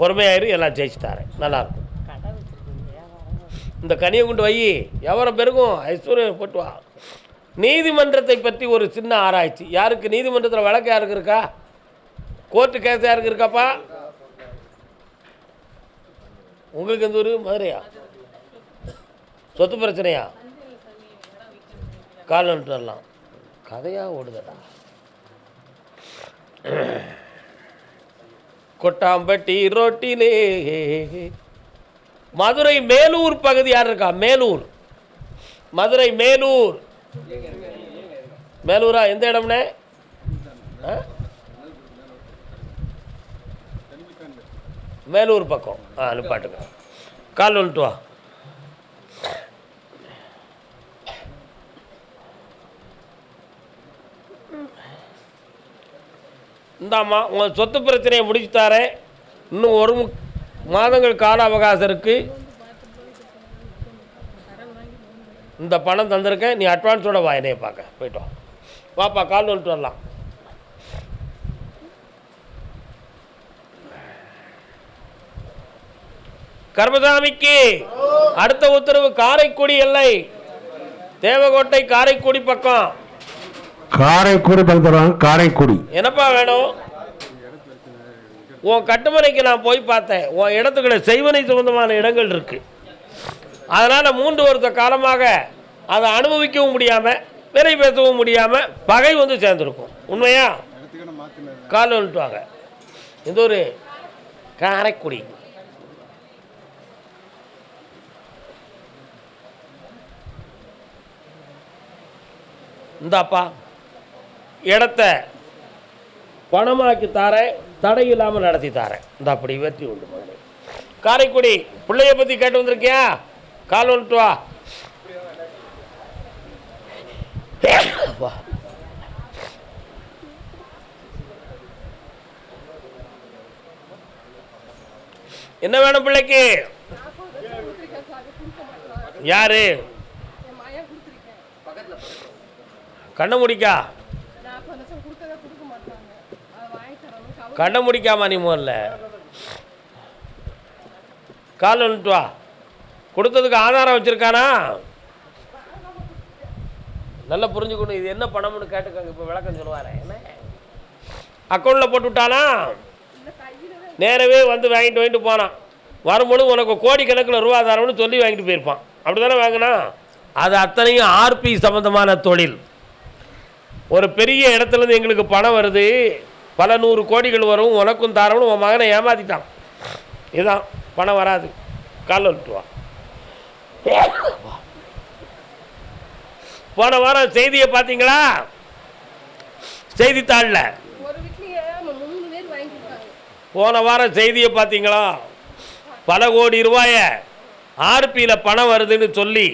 பொறுமையாயிரு எல்லாம் ஜெயிச்சு தரேன் நல்லாயிருக்கும் இந்த கனியை கொண்டு வை. எவரம் பெருகும்? ஐஸ்வர்யம் போட்டு வா. நீதிமன்றத்தை பற்றி ஒரு சின்ன ஆராய்ச்சி. யாருக்கு நீதிமன்றத்தில் வழக்கு யாருக்கு இருக்கா? கோர்ட்டு கேஸ் யாருக்கு இருக்காப்பா? உங்களுக்கு எந்த ஊர்? மதுரையா? சொத்து பிரச்சனையா? கால் வந்துட்டு வரலாம் கதையாக ஓடுதடா. கொட்டாம்பட்டி ரோட்டிலே. மதுரை மேலூர் பகுதி யார் இருக்கா? மேலூர். மதுரை மேலூர். மேலூரா? எந்த இடம்னே? ஆ? மேலூர் பக்கம். ஆ அனுப்பாட்டுக்கா கால் வந்துட்டு வா இந்தாம்மா உங்கள் சொத்து பிரச்சனையை முடிச்சு தரேன். இன்னும் ஒரு மாதங்கள் கால அவகாசம் இருக்குது இந்த பணம் தந்திருக்கேன். நீ அட்வான்ஸோட வா என்னைய பார்க்க. போயிட்டோம் வாப்பா கால் வந்துட்டு வரலாம். கர்மசாமிக்கு அடுத்த உத்தரவு காரைக்குடி எல்லை. தேவகோட்டை காரைக்குடி பக்கம். காரைக்குடி பக்கத்தில் காரைக்குடி. என்னப்பா வேணும்? உன் கட்டுமனைக்கு நான் போய் பார்த்தேன். உன் இடத்துக்குள்ள செய்வனை சம்பந்தமான இடங்கள் இருக்கு. அதனால் மூன்று வருஷ காலமாக அதை அனுபவிக்கவும் முடியாமல் விலை பேசவும் முடியாமல் பகை வந்து சேர்ந்துருக்கும். உண்மையா? கால் வந்துட்டு வாங்க இந்த ஒரு காரைக்குடி. இந்தாப்பா. இடத்த பணமாக்கி தாரேன் தடை இல்லாமல் நடத்தி தாரேன். இந்த அப்படி வெற்றி உண்டு மகனே. காரைக்குடி பிள்ளைய பற்றி கேட்டு வந்திருக்கியா? கால் வந்துட்டு வா. என்ன வேணும் பிள்ளைக்கு? யாரு? கண்ண முடிக்கா. கண்ணை முடிக்காம நீ முதல்ல. கால் வந்துட்டு வா. கொடுத்ததுக்கு ஆதாரம் வச்சுருக்கானா? நல்லா புரிஞ்சுக்கணும் இது என்ன பணம்னு கேட்டுக்கோங்க இப்போ விளக்கம் சொல்லுவார். என்ன? அக்கௌண்ட்டில் போட்டு விட்டானா? நேரவே வந்து வாங்கிட்டு வாங்கிட்டு போனான். வரும்பொழுது உனக்கு கோடிக்கணக்கில் ரூபா தரம்னு சொல்லி வாங்கிட்டு போயிருப்பான். அப்படி தானே வாங்கினா? அது அத்தனையும் ஆர்பி சம்மந்தமான தொழில். ஒரு பெரிய இடத்துலேருந்து எங்களுக்கு பணம் வருது. பல நூறு கோடிகள் வரும் உனக்கும் தாரம்னு உன் மகனை ஏமாத்திட்டான். இதுதான் பணம் வராது. கால் விட்டு வா. போன வாரம் செய்தியை பார்த்தீங்களா? செய்தித்தாளில். போன வாரம் செய்தியை பார்த்தீங்களா? பல கோடி ரூபாய ஆர்பியில் பணம் வருதுன்னு சொல்லி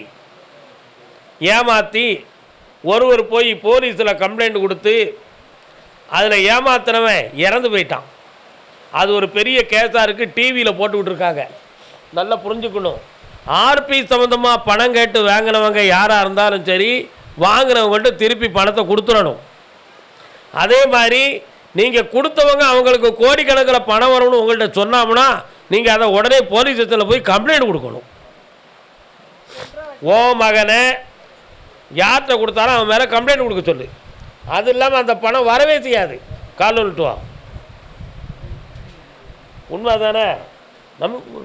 ஏமாற்றி ஒருவர் போய் போலீஸில் கம்ப்ளைண்ட் கொடுத்து அதில் ஏமாத்தினவன் இறந்து போயிட்டான். அது ஒரு பெரிய கேஸாக இருக்குது டிவியில் போட்டு விட்ருக்காங்க நல்லா புரிஞ்சுக்கணும். ஆர்பி சம்மந்தமாக பணம் கேட்டு வாங்கினவங்க யாராக இருந்தாலும் சரி வாங்கினவங்கள்ட்ட திருப்பி பணத்தை கொடுத்துடணும். அதே மாதிரி நீங்கள் கொடுத்தவங்க அவங்களுக்கு கோடிக்கணக்கில் பணம் வரும்னு உங்கள்கிட்ட சொன்னோம்னா நீங்கள் அதை உடனே போலீஸ் ஸ்டேஷனில் போய் கம்ப்ளைண்ட் கொடுக்கணும். ஓ மகனை யார்கிட்ட கொடுத்தாலும் அவன் மேலே கம்ப்ளைண்ட் கொடுக்க சொல்லு. அது இல்லாமல் அந்த பணம் வரவே செய்யாது. கால் விட்டு உண்மை தானே நமக்கு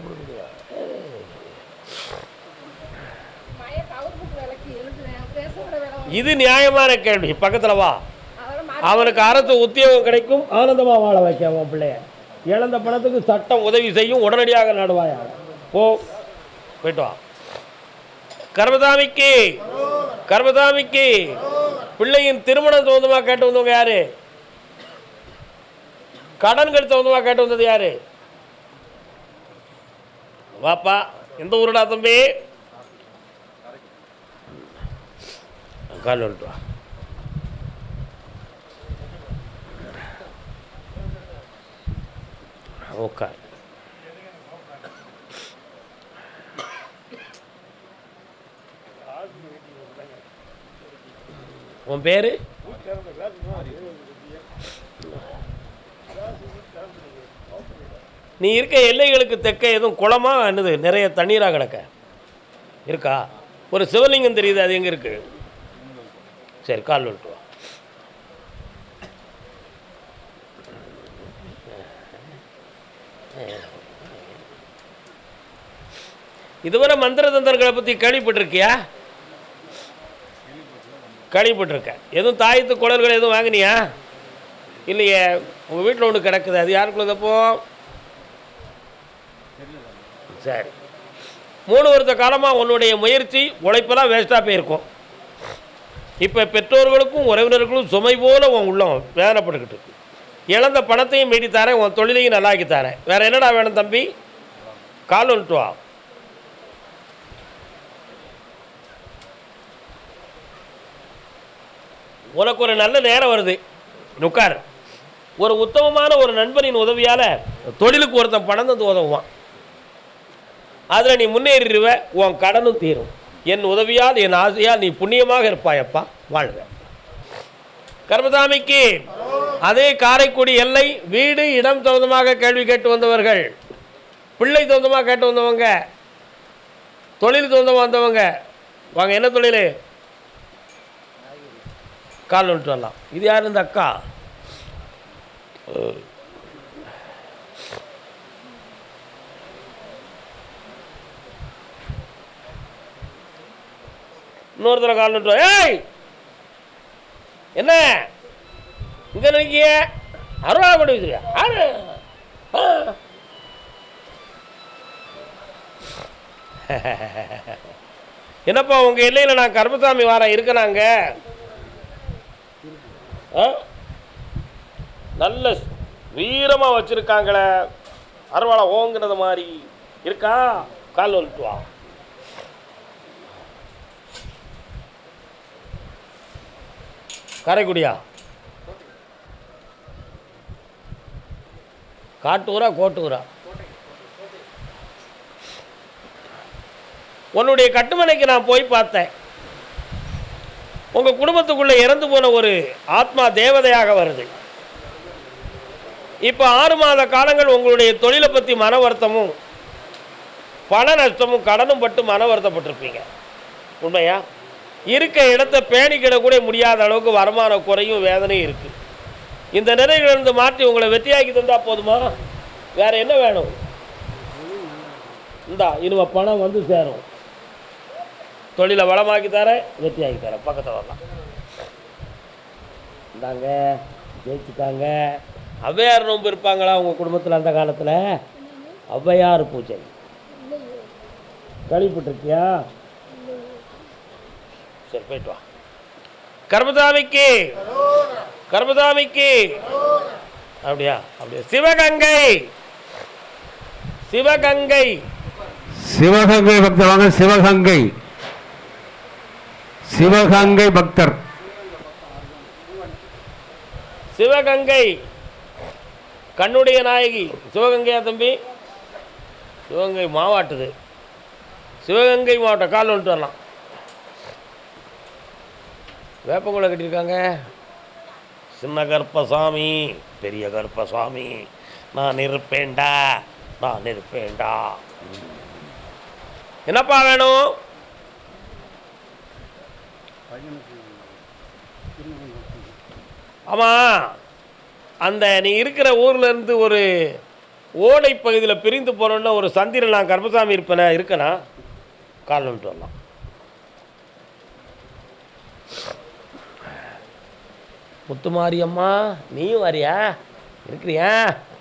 இது நியாயமான கேள்வி. பக்கத்தில் வா. அவனுக்கு அரசு உத்தியோகம் கிடைக்கும். ஆனந்தமா வாழ வைக்க அவன் பிள்ளைய. இழந்த பணத்துக்கு சட்டம் உதவி செய்யும். உடனடியாக நடுவாயா? போ. போயிட்டு வா. கர்மதாமிக்கு. கர்மதாமிக்கு. பிள்ளையின் திருமணம் சம்பந்தமாக கேட்டு வந்தவங்க யாரு? கடன்கள் சம்பந்தமாக கேட்டு வந்தது யாரு? வாப்பா எந்த ஊருடா தம்பி? கால் வந்துட்டு வா. உட்கார். உன் பேரு? நீ இருக்க எல்லைகளுக்கு தெற்க எதுவும் குளமா? என்னது நிறைய தண்ணீராக கிடக்க? இருக்கா? ஒரு சிவலிங்கம் தெரியுது அது எங்கே இருக்கு? சரி கால் விட்டு இதுவரை மந்திர தந்திரங்களை பற்றி கேள்விப்பட்டிருக்கியா? கேள்விப்பட்டிருக்க எதுவும் தாயத்து குடல்கள் எதுவும் வாங்கினியா? இல்லையே உங்கள் வீட்டில் ஒன்று கிடக்குது. அது யாருக்குள்ளது அப்போ? சரி. மூணு வருஷ காலமாக உன்னுடைய முயற்சி உழைப்பெல்லாம் வேஸ்ட்டாக போயிருக்கும். இப்போ பெற்றோர்களுக்கும் உறவினர்களுக்கும் சுமை போல உன் உள்ளம் வேதனைப்பட்டுக்கிட்டு இருக்கு. இழந்த பணத்தையும் மீட்டி தரேன் உன் தொழிலையும் நல்லாக்கி தரேன் வேறு என்னடா வேணும் தம்பி? கால் வந்துட்டு வா. உனக்கு ஒரு நல்ல நேரம் வருது. உட்கார். ஒரு உத்தமமான ஒரு நண்பனின் உதவியால் தொழிலுக்கு ஒருத்தன் பணம் தந்து உதவுவான். அதில் நீ முன்னேறிடுவ உன் கடனும் தீரும். என் உதவியால் என் ஆசையால் நீ புண்ணியமாக இருப்பாயப்பா. வாழ்க. கர்மதாமிக்கு அதே காரைக்குடி எல்லை வீடு இடம் சொந்தமாக கேள்வி கேட்டு வந்தவர்கள் பிள்ளை சொந்தமாக கேட்டு வந்தவங்க தொழில் சொந்தமாக வந்தவங்க வாங்க என்ன தொழில்? கால் வந்துட்டு வரலாம். இது யார் இந்த அக்கா? இன்னொருத்தர கால் விட்டு ஏய்! என்ன? இங்கே நினைக்கிய அருவா கொண்டு வச்சுருக்க ஆறு என்னப்பா உங்கள் எல்லையில் நான் கருமசாமி வாரம் இருக்கிறாங்க நல்ல வீரமாக வச்சுருக்காங்களே. அருவாளை ஓங்குனது மாதிரி இருக்கா? கால் வந்துட்டு காரைக்குடியா? காட்டூரா கோட்டூரா? உன்னுடைய கட்டுமனைக்கு நான் போய் பார்த்தேன். உங்கள் குடும்பத்துக்குள்ளே இறந்து போன ஒரு ஆத்மா தேவதையாக வருது. இப்போ ஆறு மாத காலங்கள் உங்களுடைய தொழிலை பற்றி மன வருத்தமும் பண நஷ்டமும் கடனும் பட்டு மன வருத்தப்பட்டிருப்பீங்க. உண்மையா? இருக்க இடத்த பேணிக்கிட கூட முடியாத அளவுக்கு வருமான குறையும் வேதனையும் இருக்குது இந்த நிலையிலிருந்து மாற்றி உங்களை வெற்றியாக்கி தந்தால் போதுமா? வேறு என்ன வேணும்? இந்தா இனிமே பணம் வந்து சேரும். தொழிலை வளமாக்கி தரேன் வெற்றியாக்கி தரேன் பக்கத்தில் வரலாம். இந்தாங்க ஜெயிச்சுட்டாங்க. ஔவையார் நோன்பு இருப்பாங்களா உங்கள் குடும்பத்தில் அந்த காலத்தில்? ஔவையார் பூஜை. கேள்விப்பட்டிருக்கியா? சரி போயிட்டு வா. கர்மதாமிக்கு கர்மதாமிக்கு. அப்படியா? அப்படியா? சிவகங்கை. சிவகங்கை. சிவகங்கை பக்தவாங்க சிவகங்கை. சிவகங்கை பக்தர். சிவகங்கை. கண்ணுடைய நாயகி. சிவகங்கையா தம்பி? சிவகங்கை மாவாட்டுது. சிவகங்கை மாவட்டம் கால் வந்துட்டு வரலாம். வேப்பங்குளை கட்டியிருக்காங்க. சின்ன கர்ப்பசாமி பெரிய கர்ப்பசாமி. நான் இருப்பேன்டா நான் இருப்பேன்டா. என்னப்பா வேணும்? ஆமாம் அந்த நீ இருக்கிற ஊர்லேருந்து ஒரு ஓடை பகுதியில் பிரிந்து போனோன்னா ஒரு சந்திரன் நான் கர்மசாமி இருப்பேனே? இருக்கனா? கால் வந்துட்டு வரலாம். முத்துமாரி அம்மா நீயும் வரியா? இருக்கிறியா?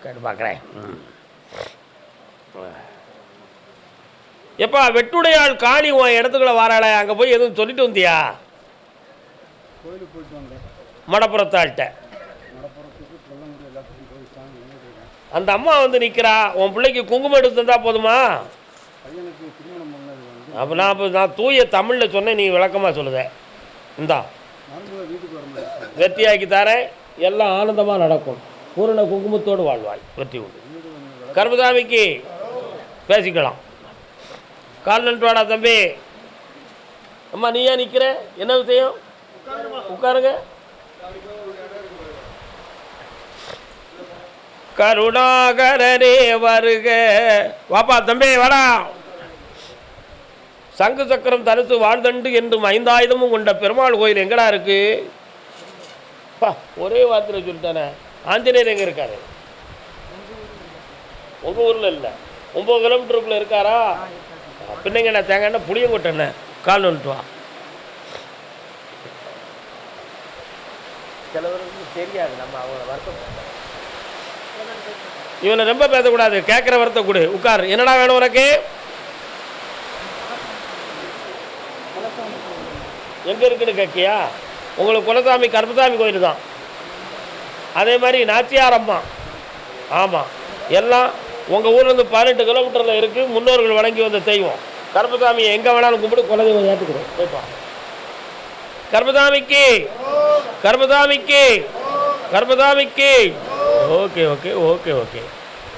கேட்டு பார்க்குறேன். எப்பா வெட்டுடையாள் காளி உன் இடத்துக்குள்ள வாராளே அங்கே போய் எதுவும் சொல்லிட்டு வந்தியா? மடப்புறத்தாள்கிட்ட. அந்த அம்மா வந்து நிற்கிறா உன் பிள்ளைக்கு குங்குமம் எடுத்து தந்தா போதுமா? அப்போ நான் இப்போ நான் தூய தமிழில் சொன்னேன் நீ விளக்கமாக சொல்லுத. இந்தா. வெற்றியாக்கி தரேன். எல்லாம் ஆனந்தமாக நடக்கும். பூரண குங்குமத்தோடு வாழ்வாய். வெற்றி உண்டு. கருமசாமிக்கு பேசிக்கலாம். கால் வாடா தம்பி. அம்மா நீ ஏன் நிற்கிற என்ன விஷயம்? உட்காருங்க. கருணாகரனே வருக. வாப்பா தம்பி வாடா. சங்கு சக்கரம் தரித்து வாழ்தண்டு என்றும் ஐந்தாயுதமும் கொண்ட பெருமாள் கோயில் எங்கடா இருக்கு? பா ஒரே வார்த்தையில் சொல்லிட்டானே. ஆஞ்சநேயர் எங்க இருக்காரு? உங்க ஊர்ல இல்ல. ஒன்பது கிலோமீட்டருக்குள்ள இருக்காரா? பின்னைங்க நான் தேங்காய் புளியங்கொட்டண்ணே கால் வந்துட்டு வா சிலவருக்கு தெரியாது நம்ம அவங்கள வருத்தம் இவனை ரொம்ப பேசக்கூடாது கேட்குற வருத்த கொடு. உட்கார். என்னடா வேணும் உனக்கு? எங்கே இருக்குன்னு கேட்கியா உங்களுக்கு குலசாமி கருப்பசாமி கோயில் தான். அதே மாதிரி நாச்சியார் அம்மா ஆமாம் எல்லாம் உங்கள் ஊர்லேருந்து பதினெட்டு கிலோமீட்டரில் இருக்குது முன்னோர்கள் வழங்கி வந்த செய்வோம். கருப்பசாமியை எங்கே வேணாலும் கும்பிட்டு குலதெய்வம் ஏற்றுக்கிறோம் கேட்பான் கர்மதாமிக்கு. கர்மதாமிக்கு. கர்மதாமிக்கு. Okay okay okay okay.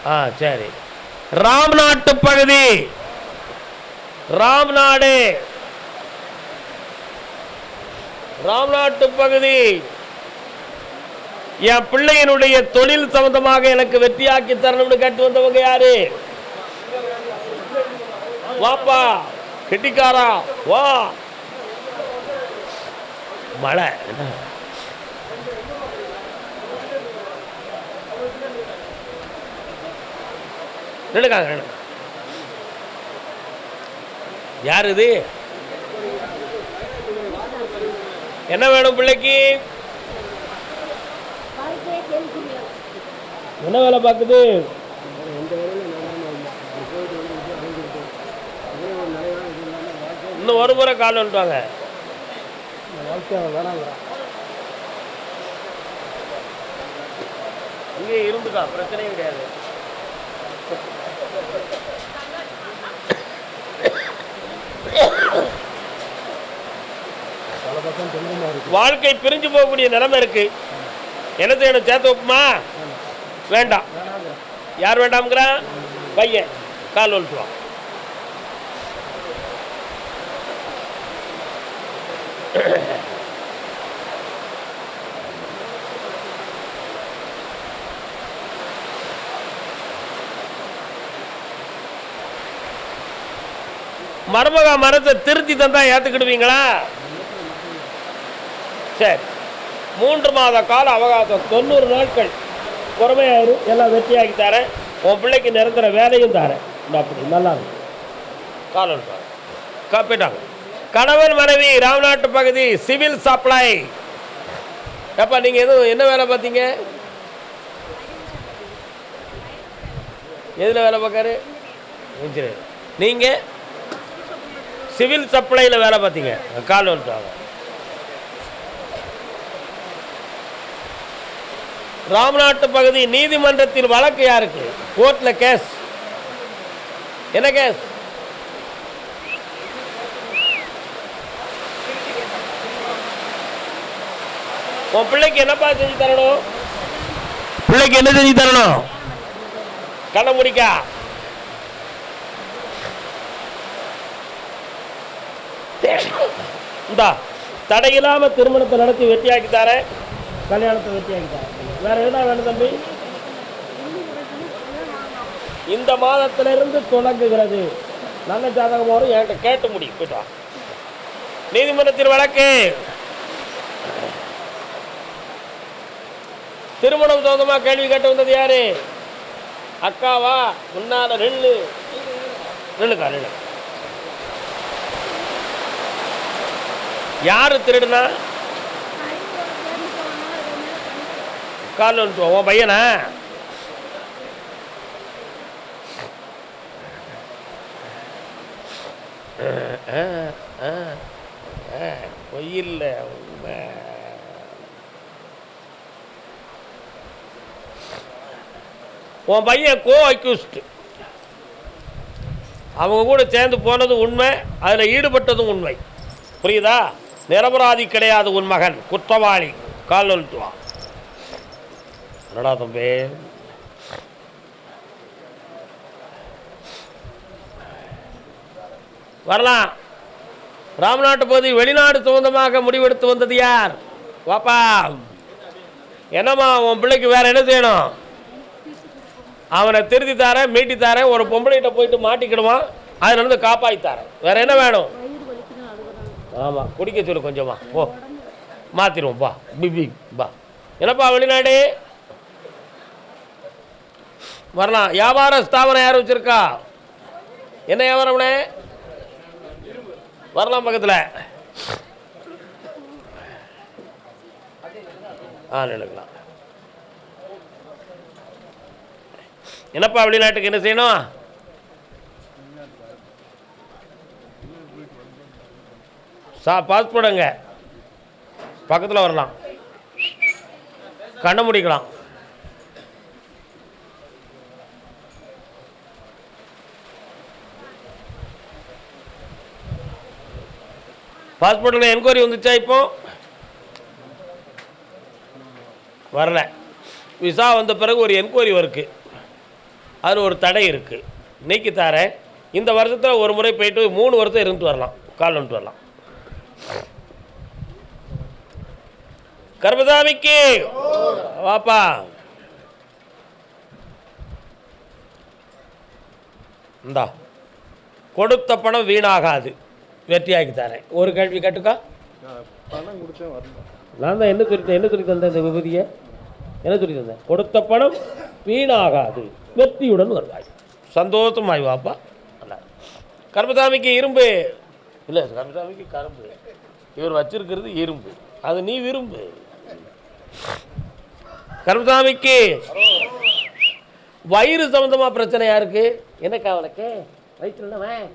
ஆ சரி. ராம்நாட்டு பகுதி. ராம்நாடு. ராம்நாட்டு பகுதி. என் பிள்ளையினுடைய தொழில் சம்பந்தமாக எனக்கு வெற்றியாக்கி தரணும்னு கேட்டு வந்தவங்க யாரு? வாப்பா கெட்டிக்காரா வா. மழை. என்ன யார் இது? என்ன வேணும் பிள்ளைக்கு? என்ன வேலை பார்க்குது? இன்னும் ஒரு முறை கால் வந்துட்டாங்க. இங்கே இருந்துக்கா பிரச்சனையே கிடையாது. வாழ்க்கை பிரிஞ்சு போகக்கூடிய நிலைமை இருக்கு. என்ன செய்யணும் சேர்த்து வைப்புமா? வேண்டாம். யார் வேண்டாம்ங்கிறான் பையன். கால் ஒழிச்சுவான் மருமகா மரத்தை திருத்தி தந்தா ஏத்துக்கிடுவீங்களா? சரி. மூன்று மாத கால அவகாசம் தொண்ணூறு நாட்கள். பொறுமையாயிரு எல்லாம் வெற்றியாக்கி தரேன். உன் பிள்ளைக்கு நிரந்தர வேலையும் தரேன். அப்படி நல்லா இருக்கும் காலம் காப்பிட்டாங்க. கணவன் மனைவி ராம்நாட்டு பகுதி சிவில் சப்ளை. எப்பா நீங்கள் எதுவும் என்ன வேலை பார்த்தீங்க? எதில் வேலை பார்க்காரு? இன்ஜினியர் நீங்கள் சிவில் சப்ளையில் வேலை பார்த்தீங்க. கால் வந்துட்டாங்க. ராம்நாட்டு பகுதி நீதிமன்றத்தில் வழக்கு யாருக்கு? கோர்ட்டில் கேஸ். என்ன கேஸ்? உன் பிள்ளைக்கு என்னப்பா செஞ்சு தரணும்? பிள்ளைக்கு என்ன செஞ்சு தரணும்? கண்ண முடிக்கா. இந்தா தடையில்லாம திருமணத்தை நடத்தி வெற்றியாக்கி தரேன். கல்யாணத்தை வெற்றியாக்கி தரேன். வேற என்ன வேணும் தம்பி? இந்த மாதத்திலிருந்து தொடங்குகிறது. நல்ல ஜாதகம் வரும். என்கிட்ட கேட்டு முடியும் போயிட்டு வா. நீதிமன்றத்தில் வழக்கு. திருமணம் சொந்தமா கேள்வி கேட்டு வந்தது யாரு? அக்காவா முன்னால ரெண்டு ரெண்டுக்கா ரெண்டு யாரு திருடுனா? கால் உன் பையனா? பொய்யில்ல உண்மை உன் பையன் கோ அக்யூஸ்ட் அவங்க கூட சேர்ந்து போனது உண்மை அதில் ஈடுபட்டதும் உண்மை. புரியுதா? நிரபராதி கிடையாது உன் மகன் குற்றவாளி. கால் வந்துட்டு என்னடா தம்பி? வரலாம். ராம்நாட்டு பகுதி வெளிநாடு சொந்தமாக முடிவெடுத்து வந்தது யார்? வாப்பா. என்னம்மா உன் பிள்ளைக்கு வேற என்ன செய்யணும்? அவனை திருத்தி தரேன் மீட்டி தரேன் ஒரு பொம்பளைகிட்ட போயிட்டு மாட்டிக்கிடுவான். அதில் இருந்து காப்பாற்றி தரேன். வேறு என்ன வேணும்? ஆமாம் குடிக்க சொல்லு கொஞ்சமா. போ. மாற்றிடுவோம் பா. பிபி பா என்னப்பா வெளிநாடு? வரலாம் வியாபார ஸ்தாபனம் யார் வச்சுருக்கா? என்ன வியாபாரம்னே வரலாம் பக்கத்தில். ஆ நினைக்கலாம் என்னப்பா வெளிநாட்டுக்கு என்ன செய்யணும்? சா பாஸ்போர்ட்டுங்க பக்கத்தில் வரலாம். கண்ணை முடிக்கலாம். பாஸ்போர்ட்டில் என்கொயரி வந்துச்சா இப்போ? வரல. விசா வந்த பிறகு ஒரு என்கொயரி ஒர்க்கு அதில் ஒரு தடை இருக்குது நீக்கி தரேன். இந்த வருஷத்தில் ஒரு முறை போயிட்டு மூணு வருஷம் இருந்துட்டு வரலாம். கால் வந்துட்டு வரலாம். கர்மசாமிக்கு! வாப்பா! இந்தா கொடுத்த பணம் வீணாகாது. வெற்றியாக்கி தரேன். ஒரு கேள்வி கேட்டுக்கா? பணம் கொடுத்தேன் நான் தான் என்ன சொல்லி என்ன சொல்லி தந்தேன் இந்த விபதியை? என்ன சொல்லி தந்தேன் கொடுத்த பணம் வீணாகாது. வெற்றியுடன் வருவாய். சந்தோஷமாய் வாப்பா. நல்லா கருப்பசாமிக்கு இரும்பு. இல்லை கருப்பசாமிக்கு கரும்பு. இவர் வச்சிருக்கிறது இரும்பு. அது நீ விரும்பு. கருப்பசாமிக்கு வயிறு சம்பந்தமா பிரச்சனையா இருக்கு? என்ன கவலைக்கு வயிற்று என்னவன்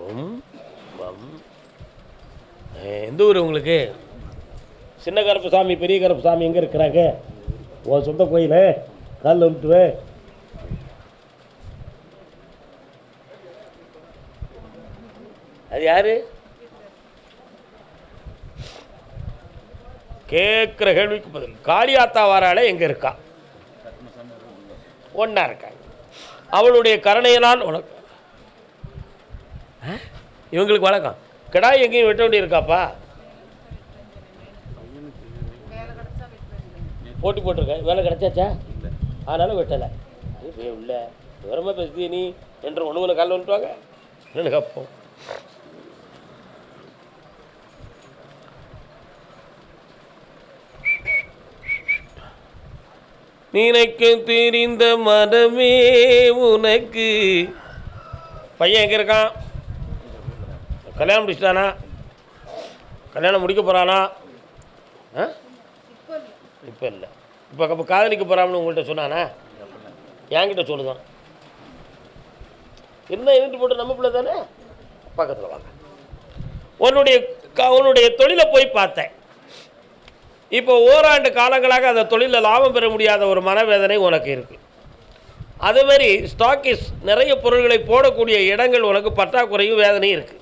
உம், எந்த ஊர் உங்களுக்கு? சின்ன கருப்பு சாமி பெரிய கருப்பு சாமி எங்கே இருக்கிறாங்க? உன் சொந்த கோயில் காலில் விட்டுவே அது யாரு? கேட்குற கேள்விக்கு பதில். காளியாத்தா வாராளே எங்கே இருக்கா? ஒன்றா இருக்காங்க. அவளுடைய கருணையினால் உனக்கு இவங்களுக்கு வழக்கம். கிடா எங்கேயும் வெட்ட வேண்டியிருக்காப்பா? போட்டி போட்டிருக்க. வேலை கிடைச்சாச்சா? அதனால வெட்டலை. இப்போ உள்ள. விவரமாக பேசுதிய நீ என்ற உணவுல கால் வந்துட்டுவாங்க. எனக்கு அப்போ நினைக்க தெரிந்த மனமே உனக்கு. பையன் எங்கே இருக்கான்? கல்யாணம் முடிச்சிட்டானா? கல்யாணம் முடிக்க போகிறானா ஆ? இப்போ இல்லை. இப்போ அப்போ காதலிக்க போகிறான்னு உங்கள்கிட்ட சொன்னானா? என்கிட்ட சொல்லுதான். என்ன எதிர்த்து போட்டு நம்ம பிள்ளை தானே? பக்கத்தில் வாங்க. உன்னுடைய க- உன்னுடைய தொழிலை போய் பார்த்தேன். இப்போ ஓராண்டு காலங்களாக அந்த தொழிலில் லாபம் பெற முடியாத ஒரு மனவேதனை உனக்கு இருக்குது அதேமாரி ஸ்டாக்கிஸ் நிறைய பொருள்களை போடக்கூடிய இடங்கள் உனக்கு பற்றாக்குறையும் வேதனையும் இருக்குது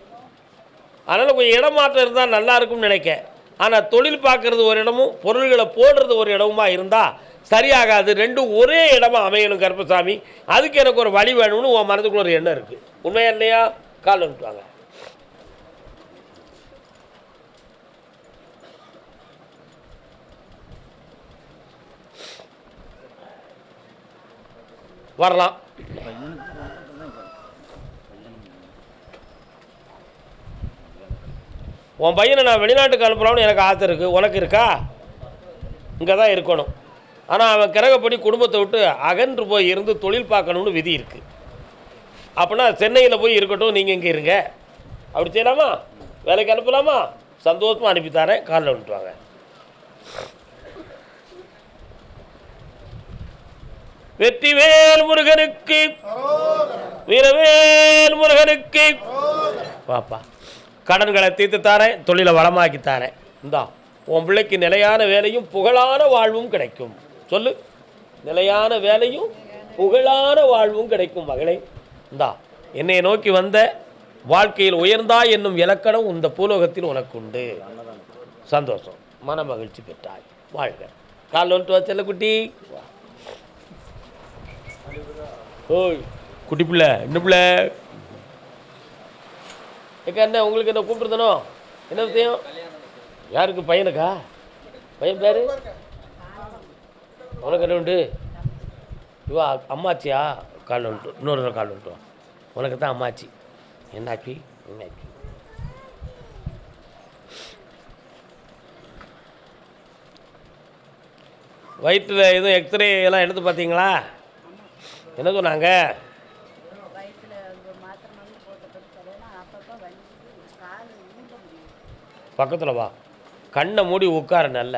அதனால் கொஞ்சம் இடமாற்றம் இருந்தால் நல்லா இருக்கும்னு நினைக்க. ஆனால் தொழில் பார்க்குறது ஒரு இடமும் பொருள்களை போடுறது ஒரு இடமுமா இருந்தால் சரியாகாது. ரெண்டும் ஒரே இடமா அமையணும் கருப்பசாமி. அதுக்கு எனக்கு ஒரு வழி வேணும்னு உன் மனதுக்குள்ள ஒரு எண்ணம் இருக்குது உண்மையா இல்லையா? கால் வந்துட்டுவாங்க வரலாம். உன் பையனை நான் வெளிநாட்டுக்கு அனுப்பலாம்னு எனக்கு ஆசை இருக்குது உனக்கு இருக்கா? இங்கே தான் இருக்கணும். ஆனால் அவன் கிரகப்படி குடும்பத்தை விட்டு அகன்று போய் இருந்து தொழில் பார்க்கணும்னு விதி இருக்குது அப்படின்னா சென்னையில் போய் இருக்கட்டும் நீங்கள் இங்கே இருங்க. அப்படி செய்யலாமா? வேலைக்கு அனுப்பலாமா? சந்தோஷமாக அனுப்பித்தாரேன் காலில் விட்டுவாங்க வெற்றிவேல் முருகனுக்கு. வீரவேல் முருகனுக்கு. பாப்பா கடன்களை தீர்த்து தாரேன் தொழிலை வளமாக்கி தாரேன். இந்தா உன் பிள்ளைக்கு நிலையான வேலையும் புகழான வாழ்வும் கிடைக்கும். சொல்லு. நிலையான வேலையும் புகழான வாழ்வும் கிடைக்கும் மகளே. இந்தா என்னை நோக்கி வந்த வாழ்க்கையில் உயர்ந்தாய் என்னும் இலக்கணம் இந்த பூலோகத்தில் உனக்கு உண்டு சந்தோஷம். மன மகிழ்ச்சி பெற்றாய். வாழ்க. கால் வந்துட்டு வா செல்லக்குட்டி ஓய். குட்டி பிள்ளை இன்னும் பிள்ளை. ஏக்கா என்ன உங்களுக்கு என்ன கூப்பிட்டுருந்தனோ என்ன விஷயம்? யாருக்கு பையனுக்கா? பையன் பேர்? உனக்கு என்ன உண்டு? இவா அம்மாச்சியா? கால் வந்துட்டு இன்னொரு கால் வந்துட்டு உனக்கு தான் அம்மாச்சி. என்னாச்சி? என்னாச்சி? வயிற்றில் எதுவும் எக்ஸ்ரே எல்லாம் எடுத்து பார்த்தீங்களா? என்ன சொன்னாங்க வயிற்றுல ஒரு மாத்திரை மருந்து போட்டு சரியான அப்பப்போ வலிக்குது கால் ஊன்ற முடியும் பக்கத்தில் வா. கண்ணை மூடி உட்கார நல்ல.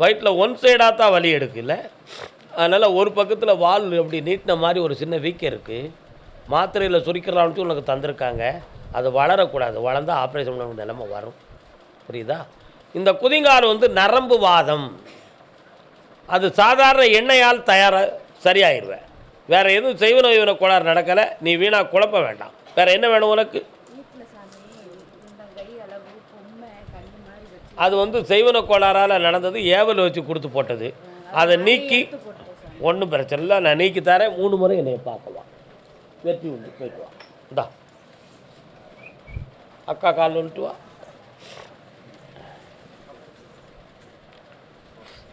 வயிற்றில் ஒன் சைடாக தான் வலி எடுக்கல. அதனால் ஒரு பக்கத்தில் வால் அப்படி நீட்டின மாதிரி ஒரு சின்ன வீக்கம் இருக்குது மாத்திரையில் சுரிக்கிறான்னு உனக்கு தந்திருக்காங்க. அது வளரக்கூடாது. வளர்ந்தா ஆப்ரேஷன் பண்ண நிலமை வரும். புரியுதா? இந்த குதிங்கால் வந்து நரம்பு வாதம். அது சாதாரண எண்ணெயால் தயார சரியாயிருவேன் வேற எதுவும் செய்வன இவன கோளாறு நடக்கலை. நீ வீணாக குழப்ப வேண்டாம். வேற என்ன வேணும் உனக்கு? அது வந்து செய்வன கோளாறால் நடந்தது. ஏவல் வச்சு கொடுத்து போட்டது. அதை நீக்கி ஒன்றும் பிரச்சனை இல்லை. நான் நீக்கி தரேன். மூணு முறை என்னை பார்க்கலாம். வெற்றி உண்டு. போயிட்டு வா. இந்தா. அக்கா கால் வந்துட்டு வா.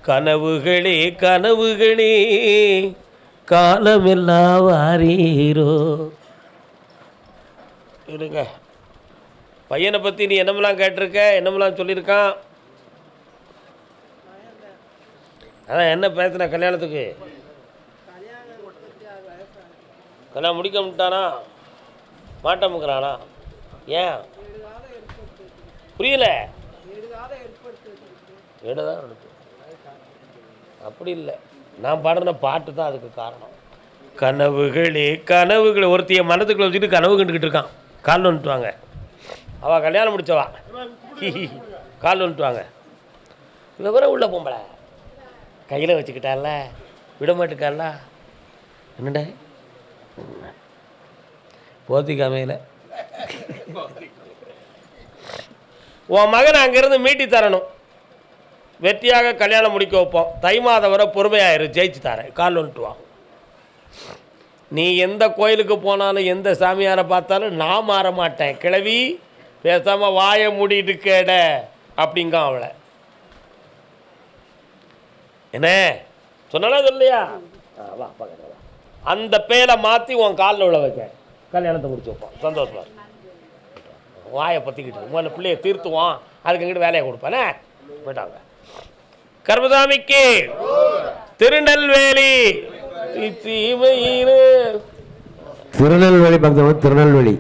கனவுகளே கனவுகளே காலமெல்லாம் வாரீரோ. இருங்க. பையனை பற்றி நீ என்னமெல்லாம் கேட்டிருக்க? என்னமெல்லாம் சொல்லியிருக்கான்? அதான் என்ன பேசுன கல்யாணத்துக்கு? கல்யாணம் முடிக்க முட்டானா மாட்டமுக்கிறானா ஏன்? புரியல. எடுதான் அப்படி இல்லை. நான் பாடுற பாட்டு தான் அதுக்கு காரணம். கனவுகளே கனவுகளை. ஒருத்தைய மனத்துக்குள்ள வச்சுட்டு கனவு கண்டுக்கிட்டு இருக்கான். கால் வந்துட்டு அவள் கல்யாணம் முடிச்சவா? கால் வந்துட்டுவாங்க விவரம் உள்ளே பொம்பளை கையில் வச்சுக்கிட்டால விட மாட்டுக்கால என்னடா? போத்திக்காமையில் உன் மகன் அங்கேருந்து மீட்டி தரணும். வெற்றியாக கல்யாணம் முடிக்க வைப்போம். தை மாதம் வரை பொறுமையாயிரு ஜெயிச்சு தரேன். கால் வந்துட்டு வா. நீ எந்த கோயிலுக்கு போனாலும் எந்த சாமியாரை பார்த்தாலும் நான் மாற மாட்டேன். கிழவி பேசாமல் வாயை மூடிட்டு கேட அப்படிங்க அவளை. என்ன? சொன்னா சொல்லையா வா அந்த பேரை மாற்றி உன் காலில் உள்ள வைக்க. கல்யாணத்தை முடிச்சு வைப்போம். சந்தோஷமா வாயை பற்றிக்கிட்டு முதல்ல பிள்ளைய தீர்த்துவான். அதுக்கு எங்கிட்ட வேலையை கொடுப்பானே. போயிட்டாங்க கர்மசாமிக்கு. திருநெல்வேலி. திருநெல்வேலி பக்தவன் திருநெல்வேலி.